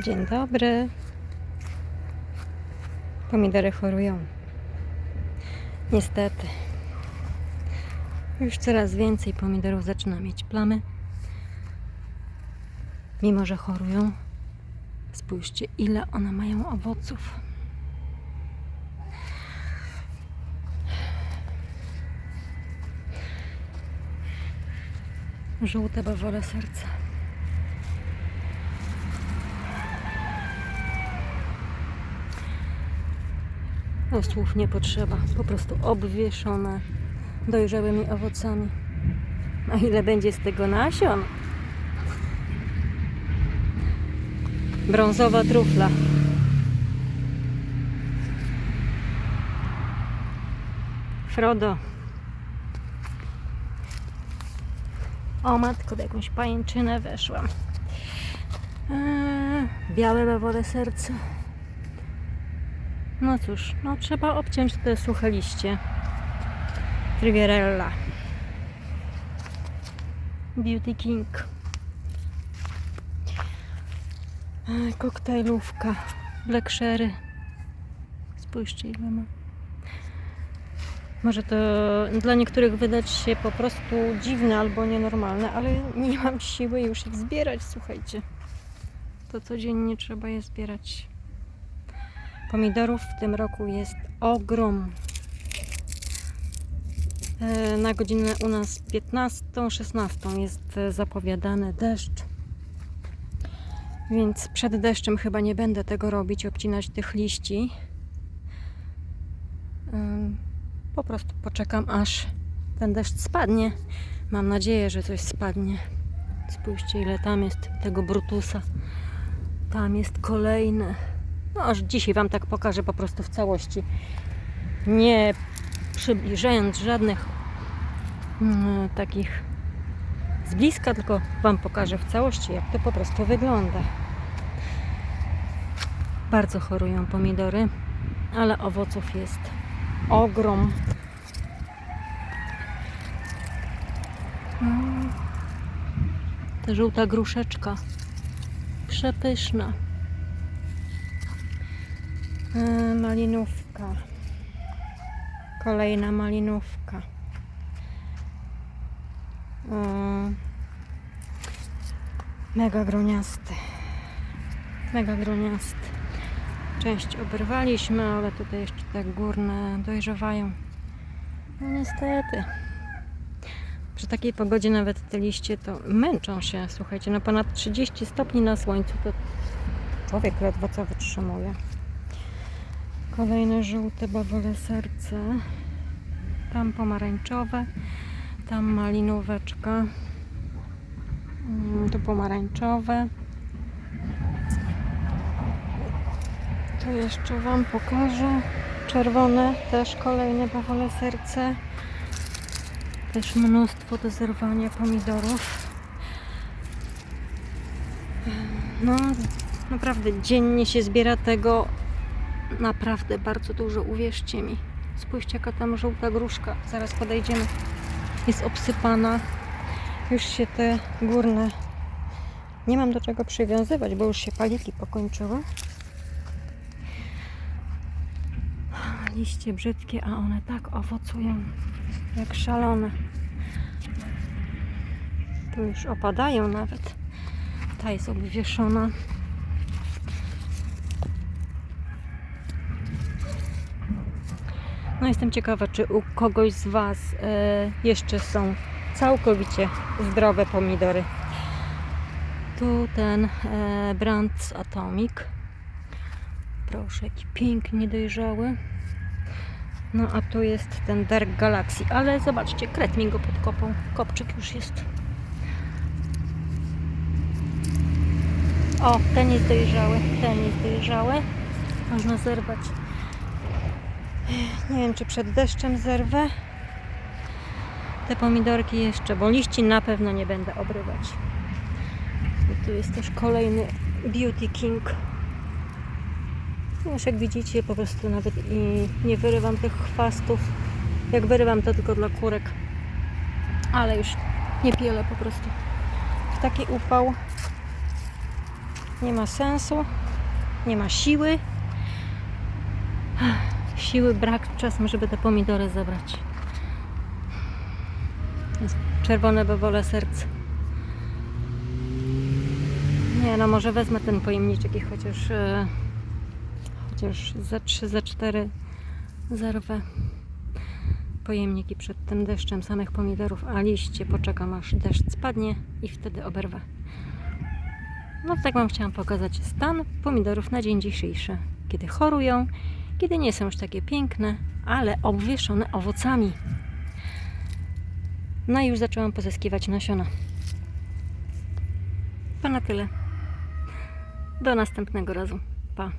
Dzień dobry. Pomidory chorują. Niestety. Już coraz więcej pomidorów zaczyna mieć plamy. Mimo, że chorują. Spójrzcie, ile one mają owoców. Żółte bawole serca. No słów nie potrzeba, po prostu obwieszone dojrzałymi owocami. A ile będzie z tego nasion? Brązowa trufla. Frodo. O matko, do jakąś pajęczynę weszłam. Eee, białe bawole serce. No cóż, no trzeba obciąć te suche liście. Trivierella. Beauty King. E, Koktajlówka. Black Sherry. Spójrzcie ile ma. Może to dla niektórych wydać się po prostu dziwne albo nienormalne, ale nie mam siły już ich zbierać, słuchajcie. To codziennie trzeba je zbierać. Pomidorów w tym roku jest ogrom. E, Na godzinę u nas 15-16 jest e, zapowiadany deszcz. Więc przed deszczem chyba nie będę tego robić, obcinać tych liści. Po prostu poczekam aż ten deszcz spadnie. Mam nadzieję, że coś spadnie. Spójrzcie ile tam jest tego brutusa. Tam jest kolejny. No aż dzisiaj Wam tak pokażę po prostu w całości. Nie przybliżając żadnych mm, takich z bliska, tylko Wam pokażę w całości, jak to po prostu wygląda. Bardzo chorują pomidory, ale owoców jest ogrom. Mm. Ta żółta gruszeczka. Przepyszna. E, Malinówka. Kolejna malinówka. E, Mega groniasty. Mega groniasty. Część oberwaliśmy, ale tutaj jeszcze te górne dojrzewają. No niestety. Przy takiej pogodzie nawet te liście to męczą się. Słuchajcie, no ponad 30 stopni na słońcu to człowiek ledwo co wytrzymuje. Kolejne żółte bawole serce. Tam pomarańczowe. Tam malinóweczka. Mm, Tu pomarańczowe. To jeszcze Wam pokażę. Czerwone, też kolejne bawole serce. Też mnóstwo do zerwania pomidorów. No, naprawdę dziennie się zbiera tego naprawdę bardzo dużo, uwierzcie mi. Spójrzcie, jaka tam żółta gruszka. Zaraz podejdziemy. Jest obsypana. Już się te górne nie mam do czego przywiązywać, bo już się paliki pokończyły. Liście brzydkie, a one tak owocują jak szalone. Tu już opadają nawet. Ta jest obwieszona. No jestem ciekawa, czy u kogoś z Was e, jeszcze są całkowicie zdrowe pomidory. Tu ten e, brand Atomic. Proszę, jaki pięknie dojrzały. No a tu jest ten Dark Galaxy, ale zobaczcie, kret mi go podkopał. Kopczyk już jest. O, ten jest dojrzały, ten jest dojrzały. Można zerwać. Nie wiem, czy przed deszczem zerwę. Te pomidorki jeszcze, bo liści na pewno nie będę obrywać. I tu jest też kolejny Beauty King. Już jak widzicie, po prostu nawet i nie wyrywam tych chwastów. Jak wyrywam, to tylko dla kurek. Ale już nie pielę po prostu. W taki upał Nie ma sensu, nie ma siły. Siły brak czasem, żeby te pomidory zebrać. Czerwone bawole serce. Nie no, może wezmę ten pojemniczek i chociaż e, chociaż za 3, za 4 zerwę pojemniki przed tym deszczem samych pomidorów, a liście poczekam aż deszcz spadnie i wtedy oberwę. No tak Wam chciałam pokazać stan pomidorów na dzień dzisiejszy, kiedy chorują, kiedy nie są już takie piękne, ale obwieszone owocami. No i już zaczęłam pozyskiwać nasiona. To na tyle. Do następnego razu. Pa.